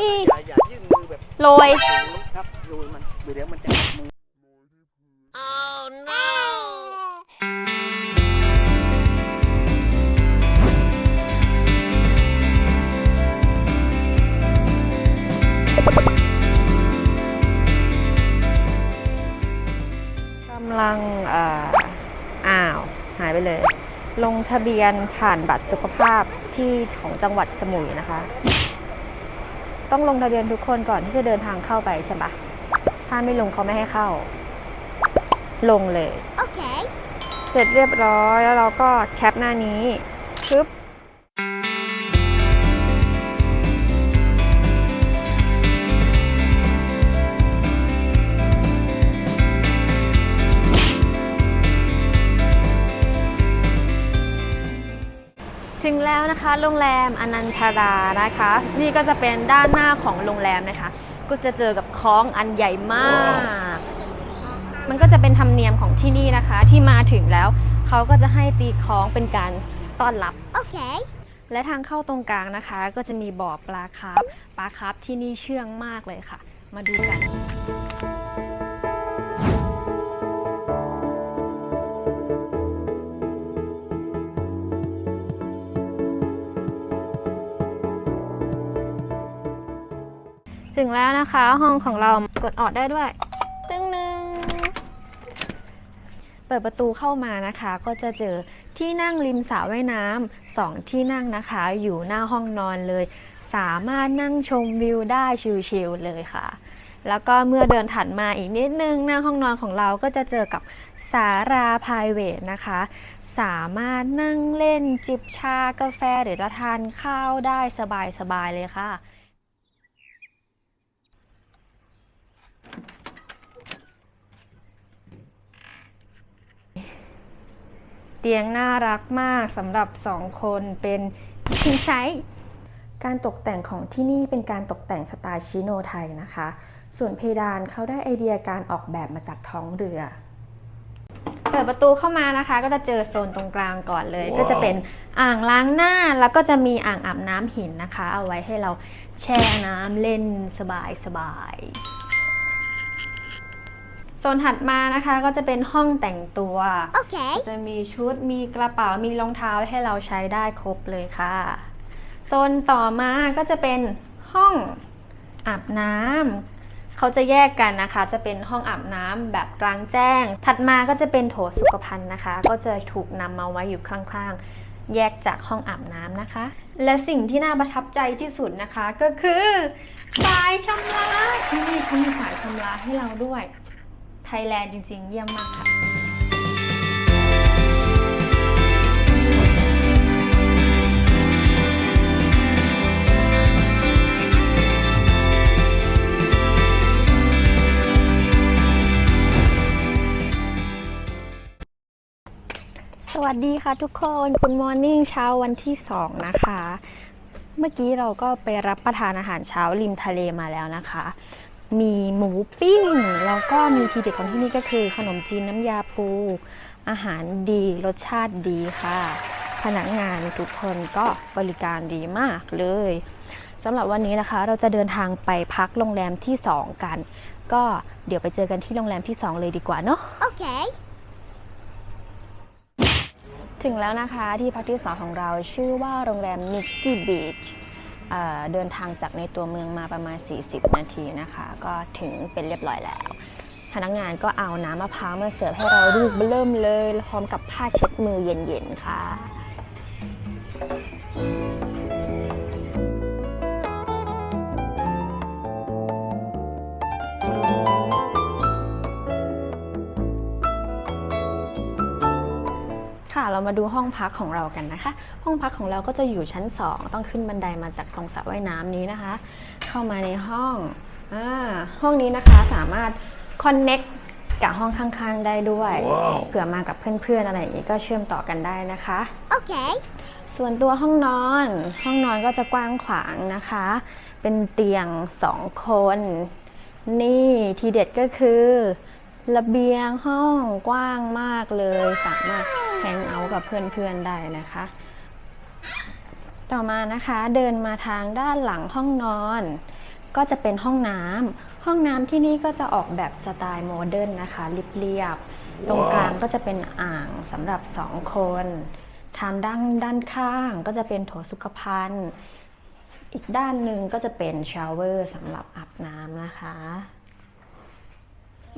นี่อย่าอย่ายื่นมือแบบโรยสูงครับโรยมันเดี๋ยวมันจะกัดมือกำลังเอ่ออ้าว หายไปเลย ลงทะเบียนผ่านบัตรสุขภาพที่ของจังหวัดสมุยนะคะ ต้องลงทะเบียนทุกคนก่อนที่จะเดินทางเข้าไปใช่ปะถ้าไม่ลงเขาไม่ให้เข้า ลงเลย Okay. เสร็จเรียบร้อยแล้วเราก็แคปหน้านี้ แล้วนะคะ โรงแรมอนันทรานะคะ นี่ก็จะเป็นด้านหน้าของโรงแรมนะคะ ก็จะเจอกับคล้องอันใหญ่มาก มันก็จะเป็นธรรมเนียมของที่นี่นะคะ ที่มาถึงแล้วเขาก็จะให้ตีคล้องเป็นการต้อนรับ Okay. และทางเข้าตรงกลางนะคะ ก็จะมีบ่อปลาคาร์ฟปลาคาร์ฟที่นี่เชื่องมากเลยค่ะ มาดูกัน ถึงแล้วนะคะ ห้องของเรากดออดได้ด้วย ตึ้งหนึ่งเปิดประตูเข้ามานะคะ ก็จะเจอที่นั่งริมสระว่ายน้ำสองที่นั่งนะคะ อยู่หน้าห้องนอนเลย สามารถนั่งชมวิวได้ชิลๆเลยค่ะ แล้วก็เมื่อเดินถัดมาอีกนิดนึงหน้าห้องนอนของเราก็จะเจอกับสาราพายเวทนะคะ สามารถนั่งเล่นจิบชากาแฟหรือจะทานข้าวได้สบายๆเลยค่ะ เตียงน่ารักมากสำหรับสองคนเป็นคิงไซส์การตกแต่งของที่นี่เป็นการตกแต่งสไตล์ชิโนไทยนะคะ ส่วนเพดานเขาได้ไอเดียการออกแบบมาจากท้องเรือ เปิดประตูเข้ามานะคะ ก็จะเจอโซนตรงกลางก่อนเลย ก็จะเป็นอ่างล้างหน้าแล้วก็จะมีอ่างอาบน้ำหินนะคะ เอาไว้ให้เราแช่น้ำเล่นสบายสบาย ๆโซนถัดมานะคะก็จะเป็นห้องแต่งตัว Okay. จะมีชุดมีกระเป๋ามีรองเท้าให้เราใช้ได้ครบเลยค่ะ โซนต่อมาก็จะเป็นห้องอาบน้ำเขาจะแยกกันนะคะ จะเป็นห้องอาบน้ำแบบกลางแจ้ง ถัดมาก็จะเป็นโถสุขภัณฑ์นะคะ ก็จะถูกนำมาไว้อยู่ข้างๆ แยกจากห้องอาบน้ำนะคะ และสิ่งที่น่าประทับใจที่สุดนะคะก็คือสายชำระที่นี่เขามีสายชำระให้เราด้วย ไทยแลนด์จริง ๆ เยี่ยมมากค่ะสวัสดีค่ะทุกคน Good Morning เช้าวันที่ 2 นะคะ เมื่อกี้เราก็ไปรับประทานอาหารเช้าริมทะเลมาแล้วนะคะ มีหมูปิ้ง แล้วก็มีทีเด็ดของที่นี่ก็คือขนมจีนน้ำยาปู อาหารดีรสชาติดีค่ะ พนักงานทุกคนก็บริการดีมากเลยสำหรับวันนี้นะคะเราจะเดินทางไปพักโรงแรมที่ 2 กัน ก็เดี๋ยวไปเจอกันที่โรงแรมที่ 2 เลยดีกว่าเนาะ Okay. ถึงแล้วนะคะที่พักที่สองของเราชื่อว่าโรงแรมนิกกี้บีช เดินทางจากในตัวเมืองมาประมาณ 40 นาทีนะคะ ก็ถึงเป็นเรียบร้อยแล้ว พนักงานก็เอาน้ำมะพร้าวมาเสิร์ฟให้เราลูกเริ่มเลยพร้อมกับผ้าเช็ดมือเย็นๆค่ะ มาดูห้องพักของเรากันนะคะ ห้องพักของเราก็จะอยู่ชั้น 2 ต้องขึ้นบันไดมาจากตรงสระว่ายน้ำนี้นะคะ เข้ามาในห้องอาห้องนี้นะคะสามารถคอนเน็กกับห้องข้างๆได้ด้วยเผื่อมากับเพื่อนๆอะไรอย่างนี้ก็เชื่อมต่อกันได้นะคะ Okay. ส่วนตัวห้องนอน ห้องนอนก็จะกว้างขวางนะคะ เป็นเตียงสองคน นี่ทีเด็ดก็คือ ระเบียงห้องกว้างมากเลยสามารถ แฮงเอาท์กับเพื่อนๆได้นะคะ ต่อมานะคะเดินมาทางด้านหลังห้องนอน ก็จะเป็นห้องน้ำห้องน้ำที่นี่ก็จะออกแบบสไตล์โมเดิร์นนะคะเรียบๆตรงกลางก็จะเป็นอ่างสำหรับสองคนทางด้านด้านข้างก็จะเป็นโถสุขภัณฑ์ อีกด้านหนึ่งก็จะเป็นชาวเวอร์สำหรับอาบน้ำนะคะ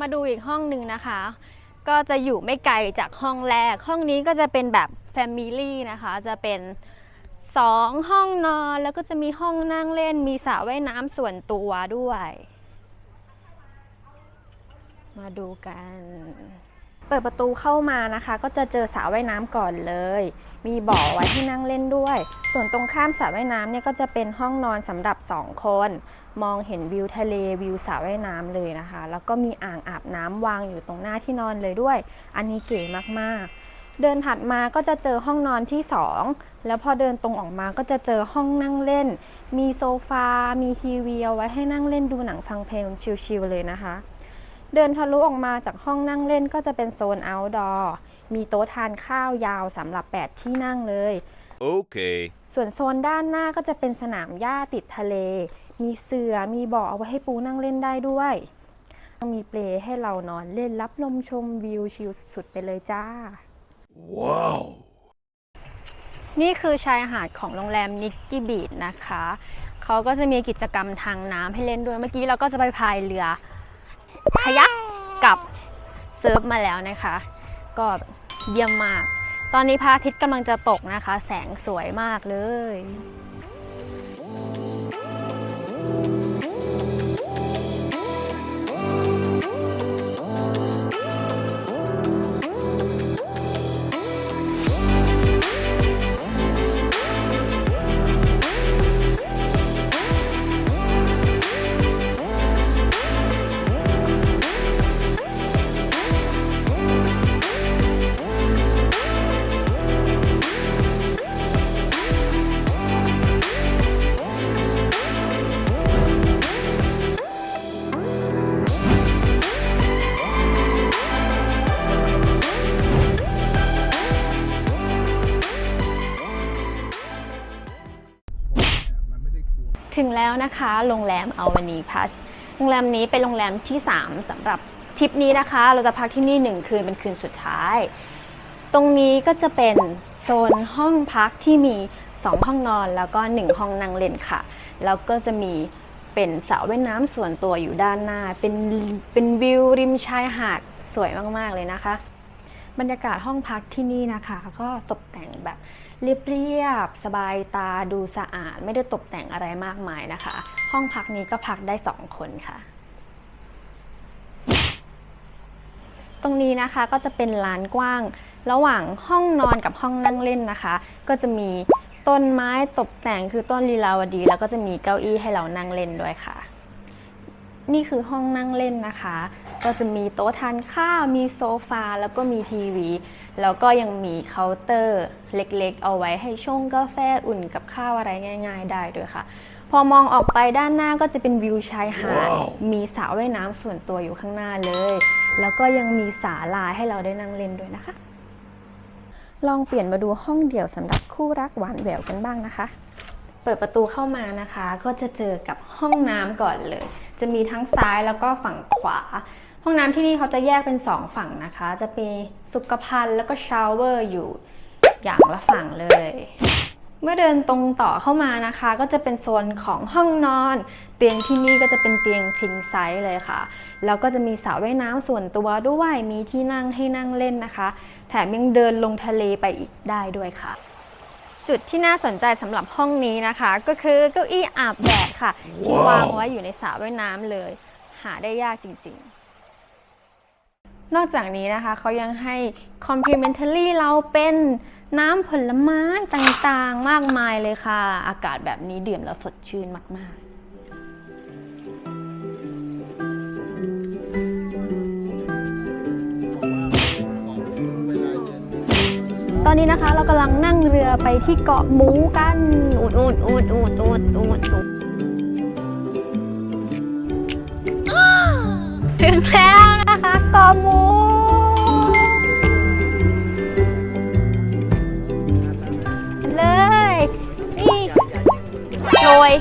มาดูอีกห้องหนึ่งนะคะ ก็จะอยู่ไม่ไกลจากห้องแรก ห้องนี้ก็จะเป็นแบบแฟมิลี่นะคะ จะเป็น 2 ห้องนอนแล้วก็จะมีห้องนั่งเล่น มีสระว่ายน้ำส่วนตัวด้วย มาดูกัน เปิดประตูเข้ามานะคะ ก็จะเจอสระว่ายน้ำก่อนเลยมีบ่อไว้ให้นั่งเล่นด้วย ส่วนตรงข้ามสระว่ายน้ำเนี่ยก็จะเป็นห้องนอนสำหรับ 2 คน มองเห็นวิวทะเลวิวสระว่ายน้ำเลยนะคะ แล้วก็มีอ่างอาบน้ำวางอยู่ตรงหน้าที่นอนเลยด้วย อันนี้เก๋มากๆเดินถัดมาก็จะเจอห้องนอนที่ 2 แล้วพอเดินตรงออกมาก็จะเจอห้องนั่งเล่น มีโซฟา มีทีวีเอาไว้ให้นั่งเล่นดูหนังฟังเพลงชิลๆเลยนะคะ เดินทะลุออกมาจากห้องนั่งเล่นก็จะเป็นโซน outdoor มีโต๊ะทานข้าวยาวสำหรับ 8 ที่นั่งเลย Okay. ส่วนโซนด้านหน้าก็จะเป็นสนามหญ้าติดทะเล มีเสือมีเบาะเอาไว้ให้ปูนั่งเล่นได้ด้วย มีเปลให้เรานอนเล่นรับลมชมวิวชิลสุดๆไปเลยจ้า Wow. นี่คือชายหาดของโรงแรมนิกกี้บีชนะคะ เขาก็จะมีกิจกรรมทางน้ำให้เล่นด้วย เมื่อกี้เราก็จะไปพายเรือ คยักกับเซิร์ฟมาแล้วนะคะ ก็เยี่ยมมาก ตอนนี้พระอาทิตย์กำลังจะตกนะคะ แสงสวยมากเลย นะคะโรงแรมอวานีพัสโรงแรมนี้เป็นโรงแรมที่ 3สำหรับทริปนี้นะคะ เราจะพักที่นี่ 1 คืนเป็นคืนสุดท้าย ตรงนี้ก็จะเป็นโซนห้องพักที่มี 2 ห้องนอนแล้วก็ 1 ห้องนั่งเล่นค่ะ แล้วก็จะมีเป็นสระว่ายน้ำส่วนตัวอยู่ด้านหน้า เป็นเป็นวิวริมชายหาดสวยมาก ๆ เลยนะคะ บรรยากาศห้องพักที่นี่นะคะ ก็ตกแต่งแบบ เรียบๆสบายตาดูสะอาด ไม่ได้ตกแต่งอะไรมากมายนะคะ ห้องพักนี้ก็พักได้ 2 คนค่ะ ตรงนี้นะคะก็จะเป็นลานกว้าง ระหว่างห้องนอนกับห้องนั่งเล่นนะคะ ก็จะมีต้นไม้ตกแต่งคือต้นลีลาวดี แล้วก็จะมีเก้าอี้ให้เรานั่งเล่นด้วยค่ะ นี่คือห้องนั่งเล่นนะคะ ก็จะมีโต๊ะทานข้าว มีโซฟา แล้วก็มีทีวี แล้วก็ยังมีเคาน์เตอร์เล็กๆ เอาไว้ให้ชงกาแฟอุ่นกับข้าวอะไรง่าย ๆ ได้ด้วยค่ะ พอมองออกไปด้านหน้าก็จะเป็นวิวชายหาดว้าวมีสระว่ายน้ำส่วนตัวอยู่ข้างหน้าเลย แล้วก็ยังมีศาลาให้เราได้นั่งเล่นด้วยนะคะ ลองเปลี่ยนมาดูห้องเดี่ยวสำหรับคู่รักหวานแหววกันบ้างนะคะ เปิดประตูเข้ามานะคะ ก็จะเจอกับห้องน้ำก่อนเลย จะมีทั้งซ้ายแล้วก็ฝั่งขวา ห้องน้ำที่นี่เขาจะแยกเป็น 2 ฝั่งนะคะ จะมีสุขภัณฑ์แล้วก็ชาวเวอร์อยู่อย่างละฝั่งเลย เมื่อเดินตรงต่อเข้ามานะคะ ก็จะเป็นโซนของห้องนอน เตียงที่นี่ก็จะเป็นเตียงคิงไซส์เลยค่ะ แล้วก็จะมีสระว่ายน้ำส่วนตัวด้วยมีที่นั่งให้นั่งเล่นนะคะ แถมยังเดินลงทะเลไปอีกได้ด้วยค่ะ จุดที่น่าสนใจสำหรับห้องนี้นะคะ ก็คือเก้าอี้อาบแดดค่ะที่วางไว้อยู่ในสระว่ายน้ำเลย หาได้ยากจริงๆนอกจากนี้นะคะเขายังให้ complimentary เราเป็นน้ำผลไม้ต่างๆ มากมายเลยค่ะ อากาศแบบนี้ดื่มแล้วสดชื่นมากๆ อนนี้นะคะเรากำลังนั่งเรือไปที่เกาะหมูกันอูดอูดอูดอูดอูดอูดอูดถึงแล้วนะคะเกาะหมูเลยนี่โรย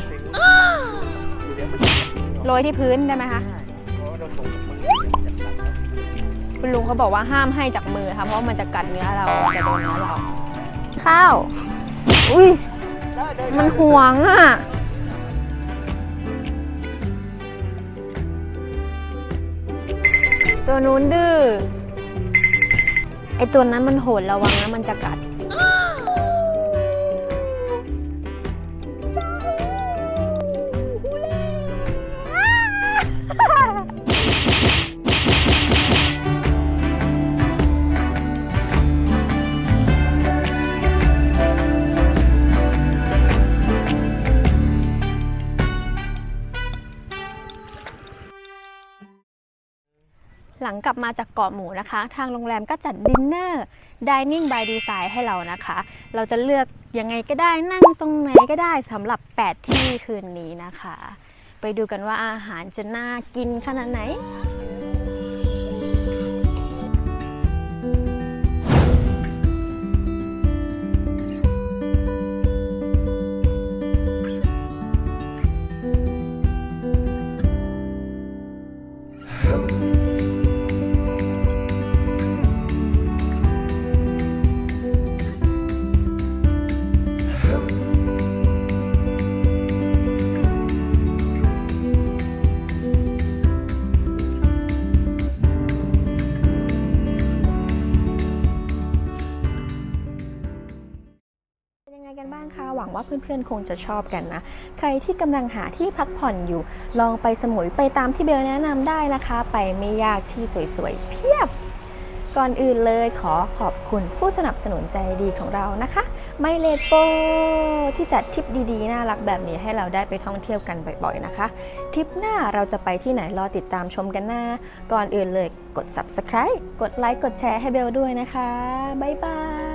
โรยที่พื้นได้ไหมคะ คุณลุงเขาบอกว่าห้ามให้จากมือค่ะเพราะมันจะกัดเนื้อเราจะโดนเนื้อเรา ข้าว อุ้ยมันห่วงอะตัวนู้นดื้อไอตัวนั้นมันโหดระวังนะมันจะกัด หลังกลับมาจากเกาะหมูนะคะ ทางโรงแรมก็จัดดินเนอร์ดิเนิ่งบายดีไซน์ให้เรานะคะ เราจะเลือกยังไงก็ได้นั่งตรงไหนก็ได้สำหรับ 8 ที่คืนนี้นะคะ ไปดูกันว่าอาหารจะน่ากินขนาดไหนเป็น เพื่อนๆ คงจะชอบกันนะ ใครที่กำลังหาที่พักผ่อนอยู่ ลองไปสมุยไปตามที่เบลแนะนำได้นะคะ ไปไม่ยากที่สวยๆ เพียบ ก่อนอื่นเลยขอขอบคุณผู้สนับสนุนใจดีของเรานะคะ ไมเลโปที่จัดทริปดีๆ น่ารักแบบนี้ให้เราได้ไปท่องเที่ยวกันบ่อยๆนะคะ ทริปหน้าเราจะไปที่ไหนรอติดตามชมกันนะก่อนอื่นเลยกด subscribe กดไลค์กดแชร์ให้เบลด้วยนะคะบ๊ายบาย